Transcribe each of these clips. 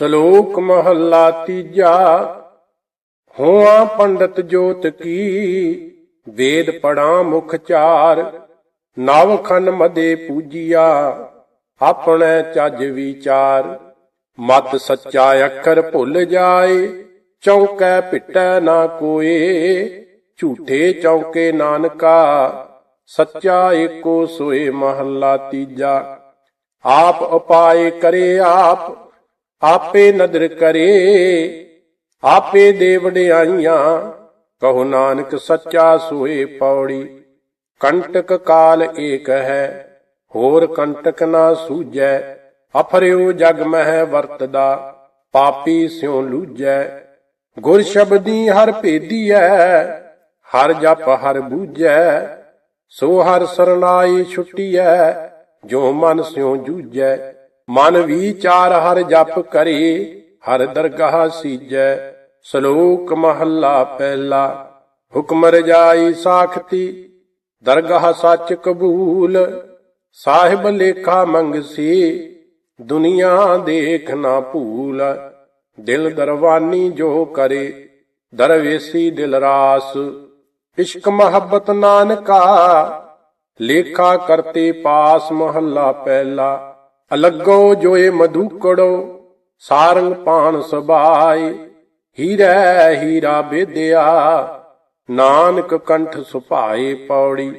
ਸ਼ਲੋਕ ਮਹੱਲਾ ਤੀਜਾ, ਹੋਆ ਪੰਡਤ ਜੋਤ ਕੀ, ਵੇਦ ਪੜਾਂ ਮੁਖ ਚਾਰ, ਨਵ ਖੰਡ ਮਦੇ ਪੂਜੀਆ, ਆਪਣੇ ਚੱਜ ਵਿਚਾਰ। ਮਤ ਸੱਚਾ ਅੱਖਰ ਭੁੱਲ ਜਾਏ, ਚੌਂਕੈ ਪਿਟੈ ਨਾ ਕੋਏ, ਝੂਠੇ ਚੌਂਕੇ ਨਾਨਕਾ, ਸੱਚਾ ਏਕੋ ਸੋਏ ਮਹੱਲਾ ਤੀਜਾ। ਆਪ ਉਪਾਏ ਕਰੇ ਆਪ ਆਪੇ ਨਦਰ ਕਰੇ, ਆਪੇ ਦੇ ਵਡਿਆਈਆਂ ਕਹੋ ਨਾਨਕ ਸੱਚਾ ਸੋਏ ਪੌੜੀ, ਕੰਟਕ ਕਾਲ ਏਕ ਹੈ, ਹੋਰ ਕੰਟਕ ਨਾ ਸੂਝੈ। ਅਫਰਿਓ ਜਗ ਮਹਿ ਵਰਤਦਾ, ਪਾਪੀ ਸਿਉ ਲੂਝੈ। ਗੁਰ ਸ਼ਬਦੀ ਹਰ ਭੇਦੀਐ, ਹਰ ਜਪ ਹਰ ਬੂਝੈ। ਸੋ ਹਰ ਸਰਨਾਈ ਛੁੱਟੀਐ, ਜੋ ਮਨ ਸਿਉ ਜੂਝੈ। ਮਨ ਵਿਚਾਰ ਹਰ ਜਪ ਕਰੇ, ਹਰ ਦਰਗਾਹ ਸੀਜੈ, ਸ਼ਲੋਕ ਮਹੱਲਾ ਪਹਿਲਾ। ਹੁਕਮ ਰਜਾਈ ਸਾਖਤੀ, ਦਰਗਾਹ ਸੱਚ ਕਬੂਲ, ਸਾਹਿਬ ਲੇਖਾ ਮੰਗਸੀ, ਦੁਨੀਆ ਦੇਖ ਨਾ ਭੂਲ। ਦਿਲ ਦਰਵਾਨੀ ਜੋ ਕਰੇ, ਦਰਵੇਸੀ ਦਿਲ ਰਾਸ। ਇਸ਼ਕ ਮੁਹੱਬਤ ਨਾਨਕਾ, ਲੇਖਾ ਕਰਤੇ ਪਾਸ ਮਹੱਲਾ ਪਹਿਲਾ। ਅਲੱਗੋ ਜੋਏ ਮਧੂਕੜੋ, ਸਾਰੰਗ ਪਾਣ ਸਬਾਈ ਹੀਰੇ ਹੀਰਾ ਬੇਦਿਆ ਨਾਨਕ ਕੰਠ ਸੁਭਾਏ ਪੌੜੀ,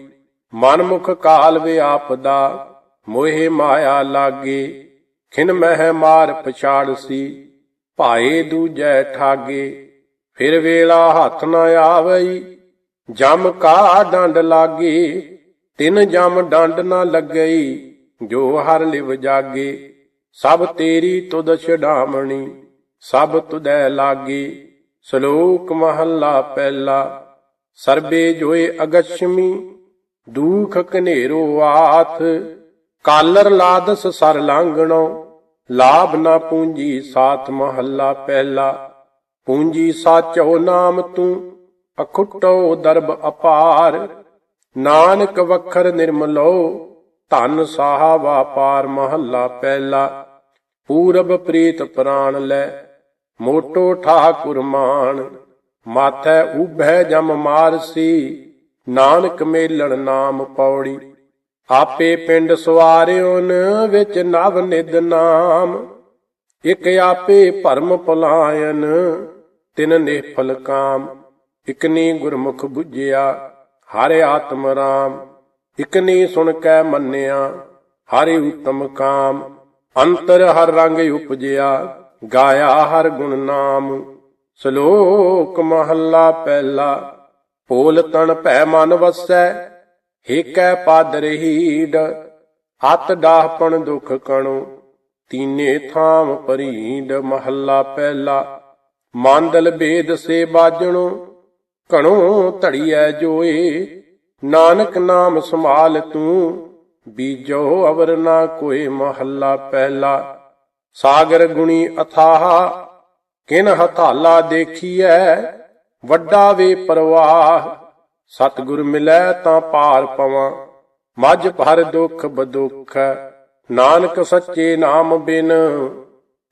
ਮਨਮੁਖ ਕਾਲ ਵਿਆਪਦਾ ਮੋਹਿ ਮਾਇਆ ਲਾਗੇ, ਖਿਨ ਮਹਿ ਮਾਰ ਪਛਾੜਸੀ ਭਾਏ ਦੂਜੈ ਠਾਗੇ, ਫਿਰ ਵੇਲਾ ਹੱਥ ਨ ਆਵਈ, ਜਮ ਕਾ ਡੰਡ ਲਾਗੇ, ਤਿਨ ਜਮ ਡੰਡ ਨ ਲੱਗਈ ਜੋ ਹਰ ਲਿਵ ਜਾਗੇ, ਸਭ ਤੇਰੀ ਤੁਧ ਛਡਾਮਣੀ ਸਭ ਤੁਧੈ ਲਾਗੇ। ਸ਼ਲੋਕ ਮਹੱਲਾ ਪਹਿਲਾ, ਸਰਬੇ ਜੋਏ ਅਗਛਮੀ, ਦੂਖ ਕਨੇਰੋ ਆਥ, ਕਾਲਰ ਲਾਦਸ ਸਰ ਲਾਂਗਣੋ ਲਾਭ ਨਾ ਪੂੰਜੀ ਸਾਥ ਮਹੱਲਾ ਪਹਿਲਾ। ਪੂੰਜੀ ਸਾਚੋ ਨਾਮ ਤੂੰ, ਅਖੁੱਟੋ ਦਰਬ ਅਪਾਰ, ਨਾਨਕ ਵਖਰ ਨਿਰਮਲੋ ਧਨ ਸਾਹਾ ਵਾਪਾਰ ਮਹੱਲਾ ਪਹਿਲਾ, ਪੂਰਬ ਪ੍ਰੀਤ ਪ੍ਰਾਣ ਲੈ, ਮੋਟੋ ਠਾਕੁਰ ਮਾਨ, ਮਾਥੈ ਉਭੈ ਜਮ ਮਾਰਸੀ ਨਾਨਕ ਮੇਲਣ ਨਾਮ ਪੌੜੀ, ਆਪੇ ਪਿੰਡ ਸਵਾਰਿਓਨ ਵਿੱਚ ਨਵ ਨਿਦ ਨਾਮ, ਇਕ ਆਪੇ ਭਰਮ ਪਲਾਇਨ, ਤਿਨ ਨਿਹਫਲ ਕਾਮ, ਇਕਨੀ ਗੁਰਮੁਖ 부ਝਿਆ ਹਰਿ ਆਤਮ ਰਾਮ। ਇਕਨੀ ਸੁਣ ਕੈ ਮੰਨਿਆ, ਹਰੇ ਉਤਮ ਕਾਮ, ਅੰਤਰ ਹਰ ਰੰਗ ਉਪਜਿਆ, ਗਾਇਆ ਹਰ ਗੁਣ ਨਾਮ। ਸ਼ਲੋਕ ਮਹੱਲਾ ਪਹਿਲਾ ਭੋਲ ਤਨ ਭੈ ਮਨ ਵਸੈ ਏਕੈ ਪਦ ਰਹੀਡ ਅਤ ਡਾਹਪਣ ਦੁਖ ਕਣੋ, ਤੀਨੇ ਥਾਮ ਪਰੀਂਡ ਮਹੱਲਾ ਪਹਿਲਾ। ਮਾਂਦਲ ਬੇਦ ਸੇ ਬਾਜਣੋ, ਘਣੋ ਧੜੀਐ ਜੋਏ ਨਾਨਕ ਨਾਮ ਸੰਭਾਲ ਤੂੰ, ਬੀਜੋ ਅਵਰ ਨਾ ਕੋਈ ਮਹੱਲਾ ਪਹਿਲਾ। ਸਾਗਰ ਗੁਣੀ ਅਥਾਹ, ਕਿਨ ਹਥਾਲਾ ਦੇਖੀਐ, ਵੱਡਾ ਵੇ ਪ੍ਰਵਾਹ। ਸਤਿਗੁਰ ਮਿਲੈ ਤਾਂ ਪਾਰ ਪਵਾਂ, ਮੱਝ ਭਰ ਦੁਖ ਬਦੁਖ। ਨਾਨਕ ਸੱਚੇ ਨਾਮ ਬਿਨ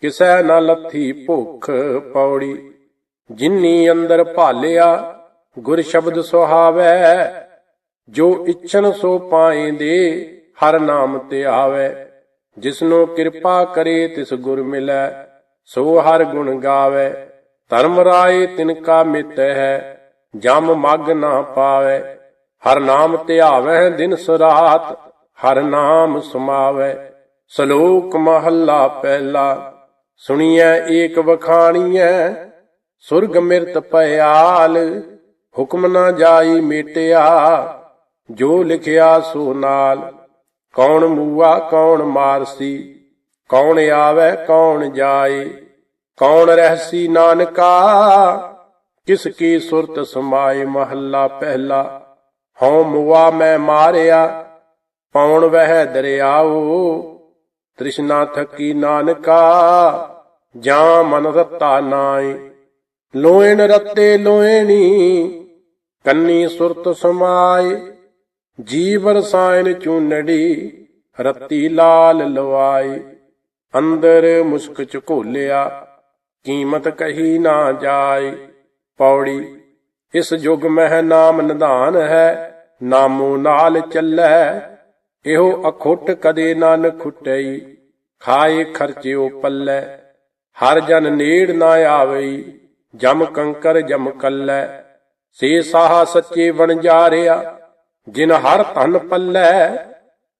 ਕਿਸੈ ਨਾ ਲੱਥੀ ਭੁੱਖ ਪੌੜੀ। ਜਿਨੀ ਅੰਦਰ ਭਾਲਿਆ, ਗੁਰ ਸ਼ਬਦ ਸੁਹਾਵੈ ਜੋ ਇਛਨ ਸੋ ਪਾਏਂਦੇ ਹਰ ਨਾਮ ਤੇ ਆਵੇ। ਜਿਸਨੋ ਕਿਰਪਾ ਕਰੇ, ਤਿਸ ਗੁਰ ਮਿਲੈ, ਸੋ ਹਰ ਗੁਣ ਗਾਵੇ। ਧਰਮ ਰਾਏ ਤਿਨ ਕਾ ਮਿਤ ਹੈ, ਜਮ ਮਗ ਨਾ ਪਾਵੇ। ਹਰ ਨਾਮ ਧਿਆਵੈ ਦਿਨ ਸਰਾਤ ਹਰ ਨਾਮ ਸਮਾਵੇ। ਸ਼ਲੋਕ ਮਹੱਲਾ ਪਹਿਲਾ, ਸੁਣੀਐ ਏਕ ਵਖਾਣੀਐ, ਸੁਰਗ ਮਿਰਤ ਪਿਆਲ ਹੁਕਮ ਨਾ ਜਾਈ ਮੇਟਿਆ। ਜੋ ਲਿਖਿਆ ਸੋ ਨਾਲ, ਕੌਣ ਮੂਆ, ਕੌਣ ਮਾਰਸੀ, ਕੌਣ ਆਵੇ, ਕੌਣ ਜਾਏ, ਕੌਣ ਰਹਿਸੀ ਨਾਨਕਾ, ਕਿਸ ਕੀ ਸੁਰਤ ਸਮਾਏ ਮਹੱਲਾ ਪਹਿਲਾ, ਹਉ ਮੁਆ ਮੈਂ ਮਾਰਿਆ, ਪੌਣ ਵਹਿ ਦਰਿਆਓ, ਤ੍ਰਿਸ਼ਨਾ ਥਕੀ ਨਾਨਕਾ, ਜਾਂ ਮਨ ਰਤਾ ਨਾਈ ਲੋਇਣ ਰਤੇ ਲੋਇਣੀ, ਕੰਨੀ ਸੁਰਤ ਸਮਾਏ ਜੀਵ ਰਸਾਇਣ ਚੂਨੜੀ ਰੱਤੀ ਲਾਲ ਲਵਾਈ। ਅੰਦਰ ਮੁਸਕ ਝਕੋਲਿਆ ਕੀਮਤ ਕਹੀ ਨਾ ਜਾਏ ਪੌੜੀ, ਇਸ ਯੁਗ ਮਹਿ ਨਾਮ ਨਿਧਾਨ ਹੈ, ਨਾਮੋ ਨਾਲ ਚੱਲੈ। ਇਹੋ ਅਖੁੱਟ ਕਦੇ ਨਾ ਖੁੱਟਈ, ਖਾਏ ਖਰਚਿਓ ਪੱਲੇ। ਹਰ ਜਨ ਨੇੜ ਨਾ ਆਵਈ, ਜਮ ਕੰਕਰ ਜਮ ਕੱਲੈ। ਸੇ ਸਾਹ ਸੱਚੇ ਵਣਜਾਰਿਆ ਜਿਨ ਹਰ ਧਨ ਪੱਲੈ,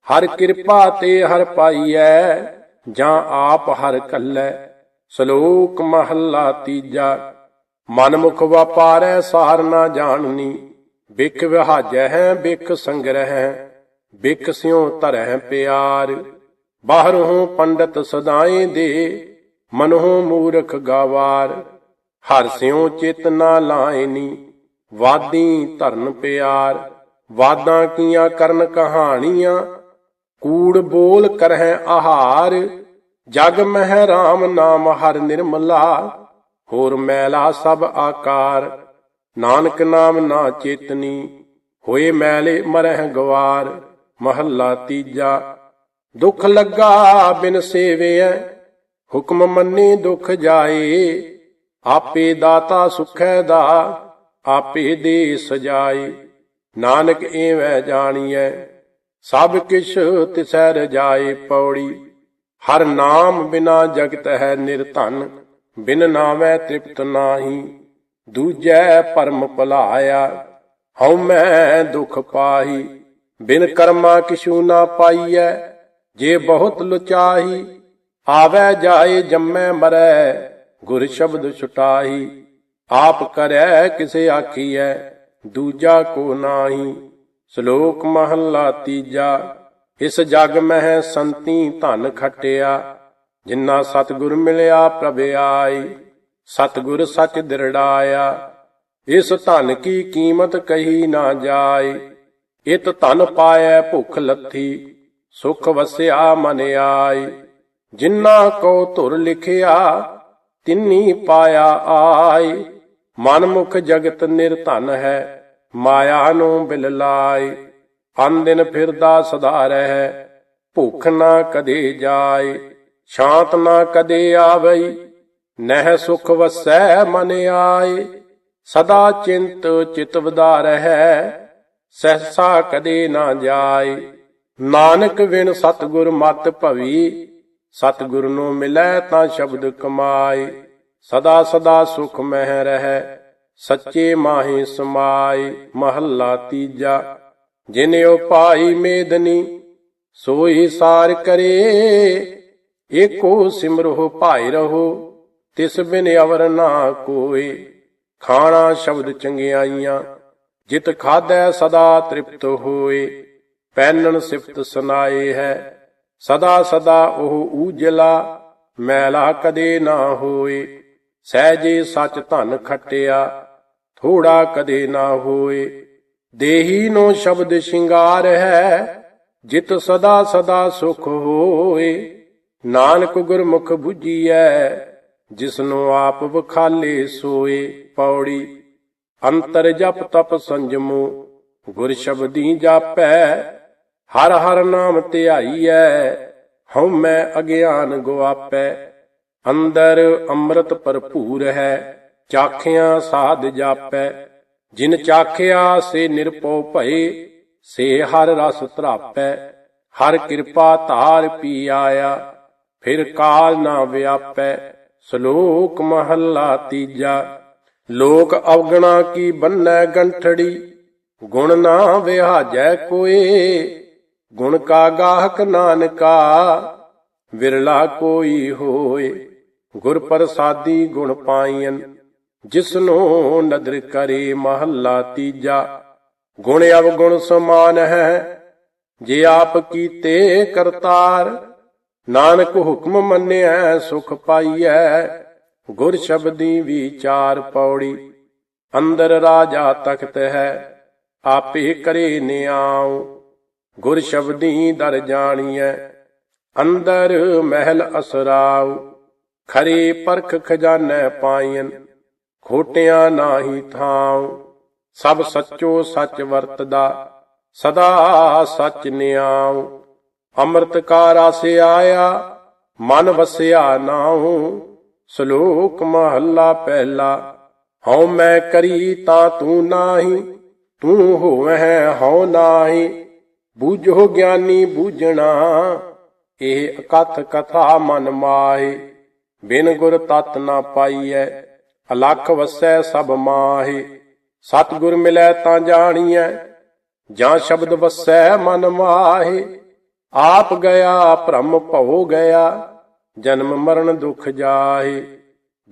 ਹਰ ਕਿਰਪਾ ਤੇ ਹਰ ਪਾਈਐ, ਜਾਂ ਆਪ ਹਰ ਕੱਲੈ। ਸ਼ਲੋਕ ਮਹੱਲਾ ਤੀਜਾ ਮਨ ਮੁਖ ਵਪਾਰੈ ਸਾਰ ਨਾ ਜਾਣਨੀ, ਬਿਖ ਵਿਹਾਜੈ ਹੈ, ਬਿਖ ਸੰਗ੍ਰਹਿ, ਬਿਖ ਸਿਉ ਧਰਹਿ ਪਿਆਰ। ਬਾਹਰੋਂ ਪੰਡਤ ਸਦਾਏ ਦੇ, ਮਨੋਂ ਮੂਰਖ ਗਾਵਾਰ। ਹਰ ਸਿਉ ਚੇਤਨਾ ਲਾਇਨੀ, ਵਾਦੀ ਧਰਨ ਪਿਆਰ। ਵਾਦਾਂ ਕੀਆਂ ਕਰਨ ਕਹਾਣੀਆਂ, ਕੂੜ ਬੋਲ ਕਰਹਿ ਆਹਾਰ, ਜਗ ਮਹਿ ਰਾਮ ਨਾਮ ਹਰ ਨਿਰਮਲਾ, ਹੋਰ ਮੈਲਾ ਸਭ ਆਕਾਰ, ਨਾਨਕ ਨਾਮ ਨਾ ਚੇਤਨੀ, ਹੋਏ ਮੈਲੇ ਮਰਹਿ ਗਵਾਰ, ਮਹੱਲਾ ਤੀਜਾ, ਦੁੱਖ ਲੱਗਾ ਬਿਨ ਸੇਵਿਐ, ਹੁਕਮ ਮੰਨੇ ਦੁੱਖ ਜਾਏ, ਆਪੇ ਦਾਤਾ ਸੁਖੈ ਦਾ, ਆਪੇ ਦੇ ਸਜਾਏ। ਨਾਨਕ ਏਵੈ ਜਾਣੀਐ, ਸਭ ਕਿਛ ਤਿਸੈ ਰਜਾਏ ਪੌੜੀ। ਹਰ ਨਾਮ ਬਿਨਾ ਜਗਤ ਹੈ ਨਿਰਧਨ, ਬਿਨ ਨਾਮੈ ਤ੍ਰਿਪਤ ਨਾਹੀ। ਦੂਜੈ ਪਰਮ ਭਲਾਇਆ, ਹਉ ਮੈਂ ਦੁਖ ਪਾਹੀ। ਬਿਨ ਕਰਮਾ ਕਿਛੂ ਨਾ ਪਾਈਐ, ਜੇ ਬਹੁਤ ਲੁਚਾਹੀ। ਆਵੈ ਜਾਏ ਜੰਮੈ ਮਰੈ, ਗੁਰ ਸ਼ਬਦ ਛੁਟਾਹੀ। ਆਪ ਕਰੈ ਕਿਸੇ ਆਖੀਐ ਦੂਜਾ ਕੋ ਨਾਹੀ, ਸ਼ਲੋਕ ਮਹੱਲਾ ਤੀਜਾ, ਇਸ ਜਗ ਮਹਿ ਸੰਤੀ ਧਨ ਖਟਿਆ ਜਿਨ੍ਹਾਂ ਸਤਿਗੁਰ ਮਿਲਿਆ ਪ੍ਰਭ ਆਈ ਸਤਿਗੁਰ ਸਚ ਦਿਰੜਾਇਆ, ਇਸ ਧਨ ਕੀ ਕੀਮਤ ਕਹੀ ਨਾ ਜਾਏ, ਇਤ ਧਨ ਪਾਇਐ ਭੁਖ ਲੱਥੀ, ਸੁਖ ਵਸਿਆ ਮਨ ਆਈ ਜਿਨ੍ਹਾਂ ਕੋ ਧੁਰ ਲਿਖਿਆ, ਤਿੰਨੀ ਪਾਇਆ ਆਈ ਮਨ ਮੁਖ ਜਗਤ ਨਿਰਧਨ ਹੈ, ਮਾਇਆ ਨੂੰ ਬਿਲ ਲਾਈ ਅਨ ਦਿਨ ਫਿਰਦਾ ਸਦਾ ਰਹਿ, ਭੁੱਖ ਨਾ ਕਦੇ ਜਾਏ, ਸ਼ਾਂਤ ਨਾ ਕਦੇ ਆਵਈ, ਨਹਿ ਸੁਖ ਵਸੈ ਮਨ ਆਏ। ਸਦਾ ਚਿੰਤ ਚਿਤ ਵਧਾ ਰਹਿ, ਸਹਸਾ ਕਦੇ ਨਾ ਜਾਏ। ਨਾਨਕ ਵਿਣ ਸਤਿਗੁਰ ਮਤ ਭਵੀ, ਸਤਿਗੁਰ ਨੂੰ ਮਿਲੈ ਤਾਂ ਸ਼ਬਦ ਕਮਾਏ। ਸਦਾ ਸਦਾ ਸੁਖ ਮਹਿ ਰਹਿ, ਸੱਚੇ ਮਾਹੀ ਸਮਾਈ ਮਹੱਲਾ ਤੀਜਾ। ਜਿਨੇ ਉਪਾਈ ਮੇਦਨੀ ਸੋਈ ਸਾਰ ਕਰੇ। ਏਕੋ ਸਿਮਰੋ ਭਾਈ ਰਹੋ, ਤਿਸ ਬਿਨ ਅਵਰ ਨਾ ਕੋਏ। ਖਾਣਾ ਸ਼ਬਦ ਚੰਗਿਆਈਆਂ, ਜਿਤ ਖਾਦੈ ਸਦਾ ਤ੍ਰਿਪਤ ਹੋਏ। ਪੈਨਣ ਸਿਫਤ ਸੁਨਾਏ ਹੈ, ਸਦਾ ਸਦਾ ਉਹ ਊਜਲਾ, ਮੈਲਾ ਕਦੇ ਨਾ ਹੋਏ। ਸਹਿਜੇ ਸੱਚ ਧਨ ਖਟਿਆ, ਥੋੜਾ ਕਦੇ ਨਾ ਹੋਏ। ਦੇਹੀ ਨੂੰ ਸ਼ਬਦ ਸ਼ਿੰਗਾਰ ਹੈ, ਜਿਤ ਸਦਾ ਸਦਾ ਸੁਖ ਹੋਏ। ਨਾਨਕ ਗੁਰਮੁਖ 부ਜੀਐ ਜਿਸਨੂੰ ਆਪ ਵਖਾਲੇ ਸੋਏ। ਪੌੜੀ, ਅੰਤਰ ਜਪ ਤਪ ਸੰਜਮੋ, ਗੁਰ ਸ਼ਬਦੀ ਜਾਪੈ। ਹਰ ਹਰ ਨਾਮ ਧਿਆਈਐ ਹਉ ਮੈਂ ਅਗਿਆਨ ਗੁਆਪੈ। ਅੰਦਰ ਅੰਮ੍ਰਿਤ ਭਰਪੂਰ ਹੈ, ਚਾਖਿਆ ਸਾਧ ਜਾਪੈ। ਜਿਨ ਚਾਖਿਆ ਸੇ ਨਿਰਪਉ ਭਏ, ਸੇ ਹਰ ਰਸ ਧਰਾਪੈ। ਹਰ ਕਿਰਪਾ ਧਾਰ ਪੀ ਆਇਆ, ਫਿਰ ਕਾਲ ਨਾ ਵਿਆਪੈ। ਸ਼ਲੋਕ ਮਹੱਲਾ ਤੀਜਾ, ਲੋਕ ਅਵਗਣਾ ਕੀ ਬੰਨੈ ਗੰਠੜੀ? ਗੁਣ ਨਾ ਵਿਹਾਜੈ ਕੋਏ, ਗੁਣ ਕਾ ਗਾਹਕ ਨਾਨਕਾ, ਵਿਰਲਾ ਕੋਈ ਹੋਏ। ਗੁਰ ਪ੍ਰਸਾਦੀ ਗੁਣ ਪਾਈਨ ਜਿਸਨੂੰ ਨਦਰ ਕਰੇ ਮਹੱਲਾ ਤੀਜਾ। ਗੁਣ ਅਵਗੁਣ ਸਮਾਨ ਹੈ, ਜੇ ਆਪ ਕੀਤੇ ਕਰਤਾਰ, ਨਾਨਕ ਹੁਕਮ ਮੰਨਿਆ ਸੁਖ ਪਾਈਐ। ਗੁਰ ਸ਼ਬਦੀ ਵਿਚਾਰ ਪੌੜੀ, ਅੰਦਰ ਰਾਜਾ ਤਖਤ ਹੈ, ਆਪੇ ਕਰੇ ਨਿਆਉ ਗੁਰ ਸ਼ਬਦੀ ਦਰ ਜਾਣੀਐ, ਅੰਦਰ ਮਹਿਲ ਅਸਰਾਉ। ਖਰੇ ਪਰਖ ਖਜ਼ਾਨੈ ਪਾਈਨ ਖੋਟਿਆਂ ਨਾਹੀ ਥਾਂ ਸਭ ਸੱਚੋ ਸੱਚ ਵਰਤਦਾ, ਸਦਾ ਸੱਚ ਨਿਆਉ। ਅੰਮ੍ਰਿਤ ਕਾ ਰਸ ਆਇਆ ਮਨ ਵਸਿਆ ਨਾਉ। ਸ਼ਲੋਕ ਮਹੱਲਾ ਪਹਿਲਾ, ਹਉ ਮੈਂ ਕਰੀ ਤਾਂ ਤੂੰ ਨਾਹੀ, ਤੂੰ ਹੋਵੈ ਹਉ ਨਾਹੀ। ਬੂਝੋ ਗਿਆਨੀ ਬੂਝਣਾ, ਇਹ ਅਕਥ ਕਥਾ ਮਨ ਮਾਹੀ। ਬਿਨ ਗੁਰ ਤਤ ਨਾ ਪਾਈਐ, ਅਲਖ ਵਸੈ ਸਭ ਮਾਹੀ। ਸਤਿਗੁਰ ਮਿਲੈ ਤਾਂ ਜਾਣੀਐ, ਜਾਂ ਸ਼ਬਦ ਵਸੈ ਮਨ ਮਾਹੀ। ਆਪ ਗਿਆ, ਭ੍ਰਮ ਭਉ ਗਿਆ, ਜਨਮ ਮਰਨ ਦੁਖ ਜਾਹੇ।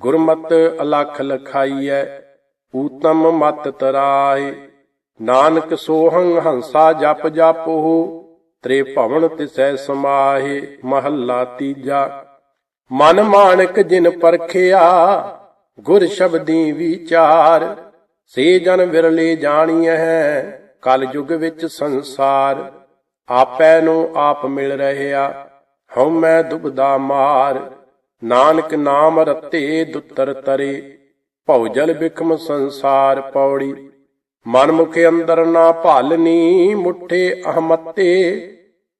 ਗੁਰਮਤ ਅਲਖ ਲਖਾਈਐ, ਊਤਮ ਮਤ ਤਰਾਏ ਨਾਨਕ ਸੋਹੰ ਹੰਸਾ ਜਪ ਜਪੋ ਤ੍ਰੇ ਭਵਨ ਤਿਸੈ ਸਮਾਹੇ, ਮਹੱਲਾ ਤੀਜਾ। ਮਨ ਮਾਨਕ ਜਿਨ ਪਰਖਿਆ, ਗੁਰ ਸ਼ਬਦੀ ਵਿਚਾਰ। ਸੇ ਜਨ ਵਿਰਲੇ ਜਾਣੀਐ ਕਲ ਯੁਗ ਵਿੱਚ ਸੰਸਾਰ। ਆਪੈ ਨੂੰ ਆਪ ਮਿਲ ਰਹਿਆ, ਹਉ ਮੈਂ ਦੁਬਦਾ ਮਾਰ। ਨਾਨਕ ਨਾਮ ਰਤੇ ਦੁੱਤਰ ਤਰੇ, ਭਉ ਜਲ ਸੰਸਾਰ ਪੌੜੀ। ਮਨ ਮੁਖ ਅੰਦਰ ਨਾ ਭਾਲਨੀ ਮੁਠੇ ਅਹਮਤੇ,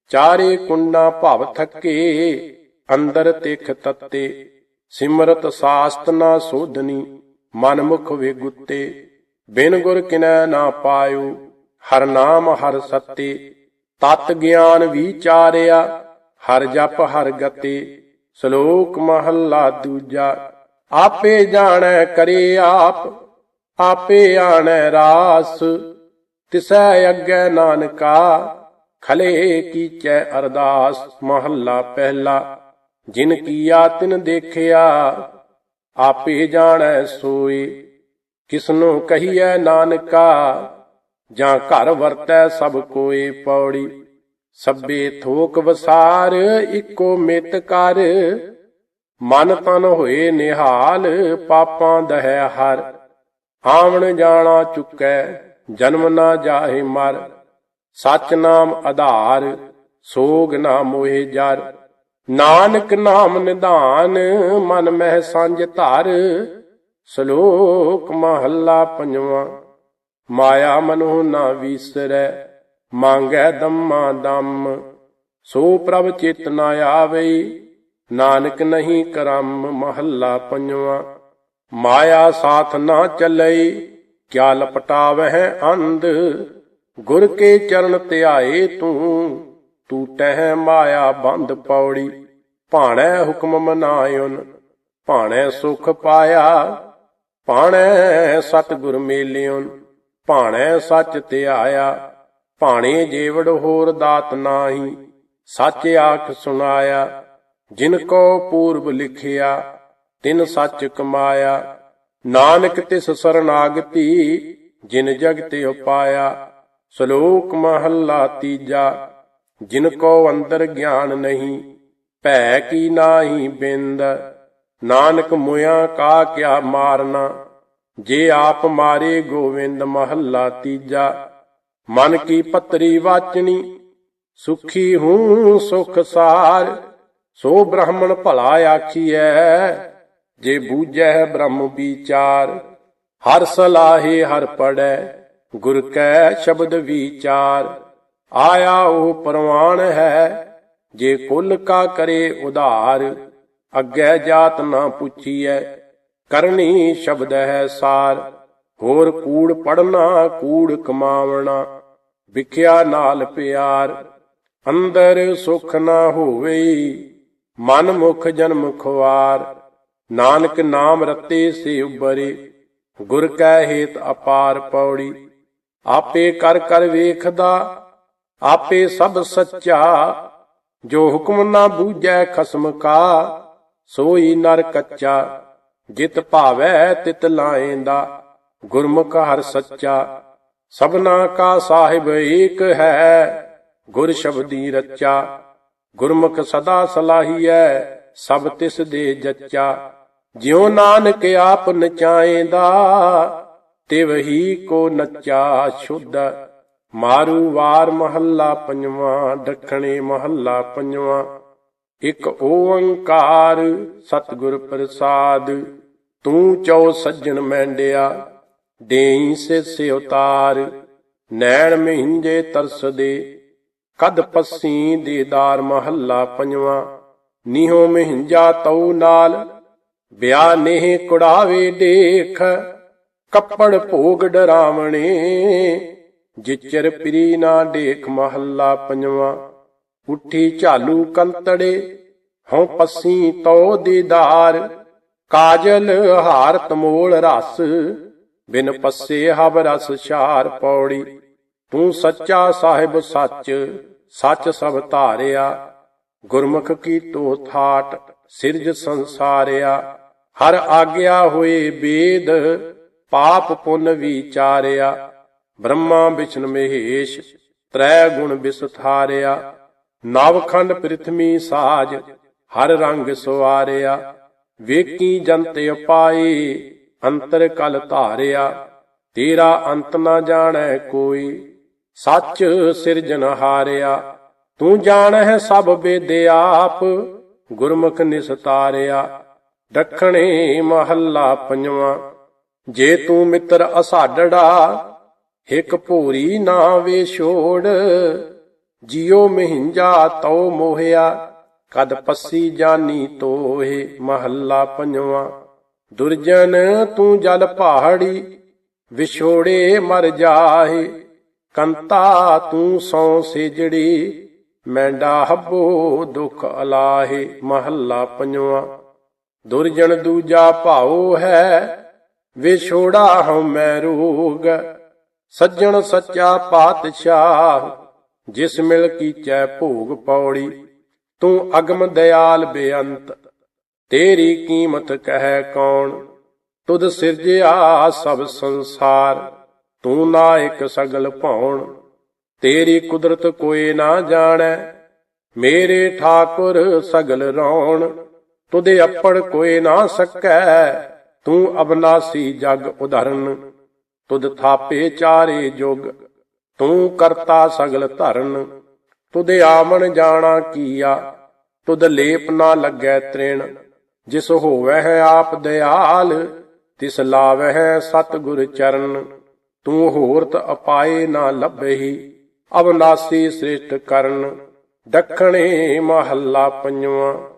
ਚਾਰੇ ਕੁੰਡਾ ਭਵ ਥਕੇ। ਅੰਦਰ ਤਿਖ ਤੱਤੇ, ਸਿਮਰਤ ਸਾਸਤ ਨਾ ਸੋਧਨੀ ਮਨ ਮੁਖ ਵਿਗੁੱਤੇ, ਬਿਨ ਗੁਰ ਕਿਨੈ ਨਾ ਪਾਇਓ, ਹਰ ਨਾਮ ਹਰ ਸਤੇ, ਤਤ ਗਿਆਨ ਵਿਚਾਰਿਆ ਹਰ ਜਪ ਹਰ ਗਤੇ, ਸ਼ਲੋਕ ਮਹੱਲਾ ਦੂਜਾ, ਆਪੇ ਜਾਣੈ ਕਰੇ ਆਪ, ਆਪੇ ਆਣੈ ਰਾਸ, ਤਿਸੈ ਅੱਗੇ ਨਾਨਕਾ, ਖਲੇ ਕੀਚੈ ਅਰਦਾਸ, ਮਹੱਲਾ ਪਹਿਲਾ। ਜਿਨ ਕੀਆ ਤਿਨ ਦੇਖਿਆ, ਆਪੇ ਜਾਣੈ ਸੋਈ ਕਿਸਨੂੰ ਕਹੀਐ ਨਾਨਕਾ, ਜਾਂ ਘਰ ਵਰਤੈ ਸਭ ਕੋਏ ਪੌੜੀ। ਸਭੇ ਥੋਕ ਵਸਾਰ, ਇੱਕੋ ਮਿਤ ਕਰ। ਮਨ ਤਨ ਹੋਏ ਨਿਹਾਲ, ਪਾਪਾਂ ਦਹਿ ਹਰ। ਆਵਣ ਜਾਣਾ ਚੁੱਕੈ, ਜਨਮ ਨਾ ਜਾਹੇ ਮਰ। ਸਚ ਨਾਮ ਆਧਾਰ, ਸੋਗ ਨਾ ਮੋਹਿ ਜਰ। ਨਾਨਕ ਨਾਮ ਨਿਧਾਨ, ਮਨ ਮਹਿ ਸੰਜ ਧਰ, ਸ਼ਲੋਕ ਮਹੱਲਾ ਪੰਜਵਾਂ। ਮਾਇਆ ਮਨੋ ਨਾ ਵੀਸਰੈ, ਮੰਗੈ ਦਮਾ ਦਮ। ਸੋ ਪ੍ਰਭ ਚਿਤ ਨਾ ਆਵੇ ਨਾਨਕ ਨਹੀਂ ਕਰਮ ਮਹੱਲਾ ਪੰਜਵਾਂ। ਮਾਇਆ ਸਾਥ ਨਾ ਚੱਲਈ, ਕਿਆ ਲਪਟਾਵਹਿ ਅੰਧ। ਗੁਰ ਕੇ ਚਰਨ ਧਿਆਏ ਤੂੰ ਟੂਟਹਿ ਮਾਇਆ ਬੰਦ ਪੌੜੀ, ਭਾਣੈ ਹੁਕਮ ਮਨਾਇਉਨ, ਭਾਣੈ ਸੁਖ ਪਾਇਆ, ਭਾਣੈ ਸਤਿਗੁਰ ਮੇਲਿਉਨ, ਭਾਣੈ ਸੱਚ ਧਿਆਇਆ ਭਾਣੇ ਜੀਵੜ ਹੋਰ ਦਾਤ ਨਾਹੀ, ਸੱਚ ਆਖ ਸੁਣਾਇਆ, ਜਿਨ ਕੋ ਪੂਰਬ ਲਿਖਿਆ, ਤਿਨ ਸੱਚ ਕਮਾਇਆ, ਨਾਨਕ ਤਿਸ ਸਰਨਾਗਤੀ, ਜਿਨ ਜਗ ਤੇ ਉਪਾਇਆ, ਸ਼ਲੋਕ ਮਹੱਲਾ ਤੀਜਾ ਜਿਨ ਕੋ ਅੰਦਰ ਗਿਆਨ ਨਹੀਂ, ਭੈ ਕੀ ਨਾਹੀ ਬਿੰਦ? ਨਾਨਕ ਮੁਆ ਕਾ ਕਿਆ ਮਾਰਨਾ? ਜੇ ਆਪ ਮਾਰੇ ਗੋਵਿੰਦ ਮਹੱਲਾ ਤੀਜਾ, ਮਨ ਕੀ ਪਤਰੀ ਵਾਚਣੀ ਸੁਖੀ ਹੂੰ ਸੁਖ ਸਾਰ, ਸੋ ਬ੍ਰਾਹਮਣ ਭਲਾ ਆਖੀਐ, ਜੇ ਬੂਝੈ ਬ੍ਰਹਮ ਵਿਚਾਰ। ਹਰ ਸਲਾਹੇ ਹਰ ਪੜੈ ਗੁਰ ਕੈ ਸ਼ਬਦ ਵਿਚਾਰ। ਆਇਆ ਉਹ ਪਰਵਾਨ ਹੈ, ਜੇ ਕੁੱਲ ਕਾ ਕਰੇ ਉਧਾਰ, ਅੱਗੇ ਜਾਤ ਨਾ ਪੁੱਛੀਐ, ਕਰਨੀ ਸ਼ਬਦ ਹੈ ਸਾਰ, ਹੋਰ ਕੂੜ ਪੜਨਾ ਕੂੜ ਕਮਾਵਣਾ, ਵਿਖਿਆ ਨਾਲ ਪਿਆਰ, ਅੰਦਰ ਸੁਖ ਨਾ ਹੋਵੇ ਮਨ ਮੁਖ ਜਨਮ ਖੁਆਰ, ਨਾਨਕ ਨਾਮ ਰਤੇ ਸੇ ਉਬਰੇ ਗੁਰ ਕੈ ਹੇਤ ਅਪਾਰ ਪੌੜੀ, ਆਪੇ ਕਰ ਕਰ ਵੇਖਦਾ ਆਪੇ ਸਭ ਸੱਚਾ, ਜੋ ਹੁਕਮ ਨਾ ਬੂਝੈ ਖਸਮ ਕਾ, ਸੋਈ ਨਰ ਕੱਚਾ, ਜਿਤ ਭਾਵੈ ਤਿਤ ਲਾਏਂਦਾ, ਗੁਰਮੁਖ ਹਰ ਸੱਚਾ। ਸਭਨਾ ਕਾ ਸਾਹਿਬ ਏਕ ਹੈ, ਗੁਰ ਸ਼ਬਦੀ ਰਚਾ। ਗੁਰਮੁਖ ਸਦਾ ਸਲਾਹੀਐ, ਸਭ ਤਿਸ ਦੇ ਜੱਚਾ। ਜਿਉ ਨਾਨਕ ਆਪ ਨਚਾਏਂਦਾ ਤਿਵਹੀ ਕੋ ਨੱਚਾ ਸ਼ੁੱਧ। ਮਾਰੂ ਵਾਰ ਮਹੱਲਾ ਪੰਜਵਾਂ, ਦੱਖਣੇ ਮਹੱਲਾ ਪੰਜਵਾਂ। ਇਕ ਓੰਕਾਰ ਸਤਿਗੁਰ ਪ੍ਰਸਾਦ, ਤੂੰ ਚਉ ਸੱਜਣ ਮੈਂਡਿਆ, ਦੇਈ ਸੇ ਸੇ ਉਤਾਰ ਨੈਣ ਮਹਿੰਜੇ ਤਰਸਦੇ। ਕਦ ਪੱਸੀ ਦੇਦਾਰ ਮਹੱਲਾ ਪੰਜਵਾਂ, ਨੀਹੋ ਮਹਿੰਜਾ ਤਉ ਨਾਲ, ਬਿਆ ਨੇਹ ਕੁੜਾਵੇ ਦੇਖ, ਕੱਪੜ ਭੋਗ ਡਰਾਵਣੇ। ਜਿਚਰ ਪ੍ਰੀ ਨਾ ਦੇਖ ਮਹੱਲਾ ਪੰਜਵਾ। ਉੱਠੀ ਝਾਲੂ ਕੰਤੜੇ, ਹਉ ਪੱਸੀ ਤੋ ਦੀਦਾਰ ਕਾਜਲ ਹਾਰ ਤਮੋਲ ਰਸ, ਬਿਨ ਪੱਸੇ ਹਬ ਰਸ ਛਾਰ ਪੌੜੀ। ਤੂੰ ਸੱਚਾ ਸਾਹਿਬ ਸੱਚ ਸੱਚ ਸਭ ਧਾਰਿਆ। ਗੁਰਮੁਖ ਕੀ ਤੋ ਥਾਟ, ਸਿਰਜ ਸੰਸਾਰਿਆ। ਹਰ ਆਗਿਆ ਹੋਏ ਵੇਦ ਪਾਪ ਪੁੰਨ ਵਿਚਾਰਿਆ। ਬ੍ਰਹਮਾ ਵਿਸ਼ਨ ਮਹੇਸ਼, ਤ੍ਰੈ ਗੁਣ ਵਿਸਥਾਰਿਆ ਨਵਖੰਡ ਪ੍ਰਿਥਵੀ ਸਾਜ, ਹਰ ਰੰਗ ਸਵਾਰਿਆ, ਵੇਕੀ ਜੰਤ ਉਪਾਏ ਅੰਤਰ ਕਲ ਧਾਰਿਆ, ਤੇਰਾ ਅੰਤ ਨਾ ਜਾਣੈ ਕੋਈ, ਸੱਚ ਸਿਰਜਨ ਹਾਰਿਆ, ਤੂੰ ਜਾਣੈ ਸਭ ਵੇਦੇ ਆਪ, ਗੁਰਮੁਖ ਨਿਸਤਾਰਿਆ, ਦੱਖਣੇ ਮਹੱਲਾ ਪੰਜਵਾਂ, ਜੇ ਤੂੰ ਮਿੱਤਰ ਅਸਾਡੜਾ ਹਿਕ ਭੂਰੀ ਨਾ ਵੇ ਛੋੜ, ਜਿਉ ਮਹਿੰਜਾ ਤਉ ਮੋਹਿਆ। ਕਦ ਪੱਸੀ ਜਾਨੀ ਤੋਹੇ ਮਹੱਲਾ ਪੰਜਵਾਂ। ਦੁਰਜਨ ਤੂੰ ਜਲ ਪਹਾੜੀ, ਵਿਛੋੜੇ ਮਰ ਜਾਏ ਕੰਤਾ ਤੂੰ ਸੌ ਸੇਜੜੀ, ਮੈਂਡਾ ਹੱਬੋ ਦੁਖ ਅਲਾਹੇ, ਮਹੱਲਾ ਪੰਜਵਾਂ। ਦੁਰਜਨ ਦੂਜਾ ਭਾਉ ਹੈ, ਵਿਛੋੜਾ ਹਉ ਮੈਂ ਰੋਗ। ਸੱਜਣ ਸੱਚਾ ਪਾਤਸ਼ਾਹ, ਜਿਸ ਮਿਲ ਕੀਚੈ ਭੋਗ ਪੌੜੀ, ਤੂੰ ਅਗਮ ਦਇਆਲ ਬੇਅੰਤ, ਤੇਰੀ ਕੀਮਤ ਕਹਿ ਕੌਣ? ਤੁਧ ਸਿਰਜਿਆ ਸਭ ਸੰਸਾਰ, ਤੂੰ ਨਾਇਕ ਸਗਲ ਭਉਣ ਤੇਰੀ ਕੁਦਰਤ ਕੋਈ ਨਾ ਜਾਣੈ, ਮੇਰੇ ਠਾਕੁਰ ਸਗਲ ਰੌਣ ਤੁਦੇ ਅੱਪੜ ਕੋਈ ਨਾ ਸਕੈ, ਤੂੰ ਅਬਨਾਸੀ ਜਗ ਉਧਰਨ। ਤੁਧ ਥਾਪੇ ਚਾਰੇ ਜੁਗ, ਤੂੰ ਕਰਤਾ ਸਗਲ ਧਰਨ। ਤੁਦੇ ਆਮਣ ਜਾਣਾ ਕੀਆ, ਤੁਧ ਲੇਪ ਨਾ ਲੱਗੈ ਤ੍ਰਿਣ। ਜਿਸ ਹੋਵੈ ਹੈ ਆਪ ਦਿਆਲ, ਤਿਸ ਲਾਵੈ ਹੈ ਸਤ ਗੁਰ ਚਰਨ। ਤੂੰ ਹੋਰਤ ਅਪਾਏ ਨਾ ਲੱਭੇਹੀ, ਅਵਨਾਸੀ ਸ੍ਰਿਸ਼ਟ ਕਰਨ। ਦੱਖਣੇ ਮਹੱਲਾ ਪੰਜਵਾਂ।